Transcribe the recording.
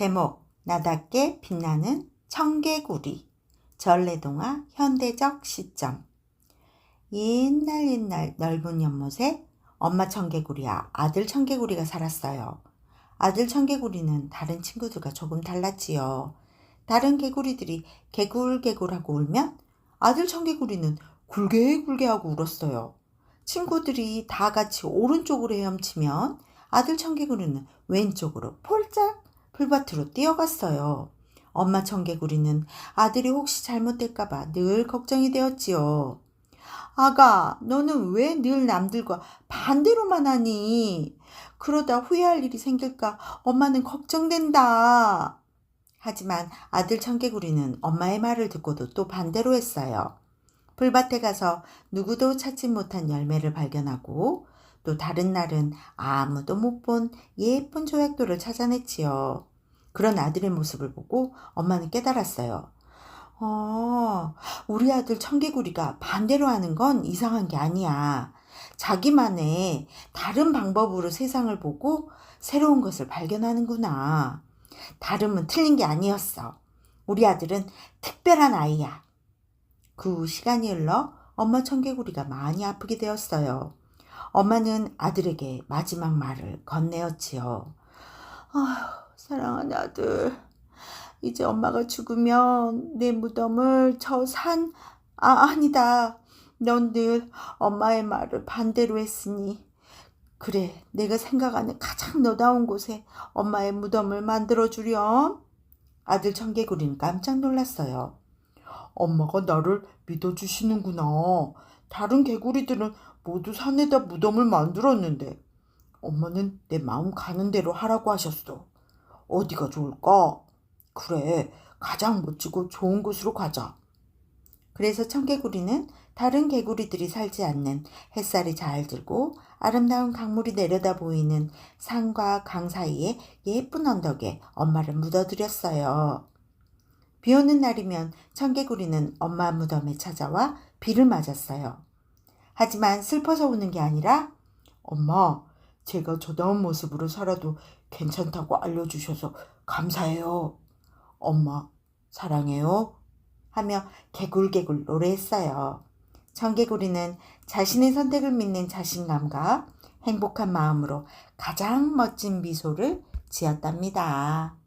제목 나답게 빛나는 청개구리 전래동화 현대적 시점 옛날 옛날 넓은 연못에 엄마 청개구리와 아들 청개구리가 살았어요. 아들 청개구리는 다른 친구들과 조금 달랐지요. 다른 개구리들이 개굴개굴하고 울면 아들 청개구리는 굴개굴개 하고 울었어요. 친구들이 다 같이 오른쪽으로 헤엄치면 아들 청개구리는 왼쪽으로 폴짝 풀밭으로 뛰어갔어요. 엄마 청개구리는 아들이 혹시 잘못될까봐 늘 걱정이 되었지요. 아가, 너는 왜 늘 남들과 반대로만 하니? 그러다 후회할 일이 생길까 엄마는 걱정된다. 하지만 아들 청개구리는 엄마의 말을 듣고도 또 반대로 했어요. 풀밭에 가서 누구도 찾지 못한 열매를 발견하고 또 다른 날은 아무도 못 본 예쁜 조약돌을 찾아냈지요. 그런 아들의 모습을 보고 엄마는 깨달았어요. 어, 우리 아들 청개구리가 반대로 하는 건 이상한 게 아니야. 자기만의 다른 방법으로 세상을 보고 새로운 것을 발견하는구나. 다름은 틀린 게 아니었어. 우리 아들은 특별한 아이야. 그 후 시간이 흘러 엄마 청개구리가 많이 아프게 되었어요. 엄마는 아들에게 마지막 말을 건네었지요. 아휴, 사랑하는 아들. 이제 엄마가 죽으면 내 무덤을 저 산, 아, 아니다. 넌 늘 엄마의 말을 반대로 했으니. 그래, 내가 생각하는 가장 너다운 곳에 엄마의 무덤을 만들어 주렴. 아들 청개구리는 깜짝 놀랐어요. 엄마가 나를 믿어주시는구나. 다른 개구리들은 모두 산에다 무덤을 만들었는데 엄마는 내 마음 가는 대로 하라고 하셨어. 어디가 좋을까? 그래, 가장 멋지고 좋은 곳으로 가자. 그래서 청개구리는 다른 개구리들이 살지 않는 햇살이 잘 들고 아름다운 강물이 내려다 보이는 산과 강 사이에 예쁜 언덕에 엄마를 묻어드렸어요. 비 오는 날이면 청개구리는 엄마 무덤에 찾아와 비를 맞았어요. 하지만 슬퍼서 우는 게 아니라 엄마, 제가 저다운 모습으로 살아도 괜찮다고 알려주셔서 감사해요. 엄마, 사랑해요. 하며 개굴개굴 노래했어요. 청개구리는 자신의 선택을 믿는 자신감과 행복한 마음으로 가장 멋진 미소를 지었답니다.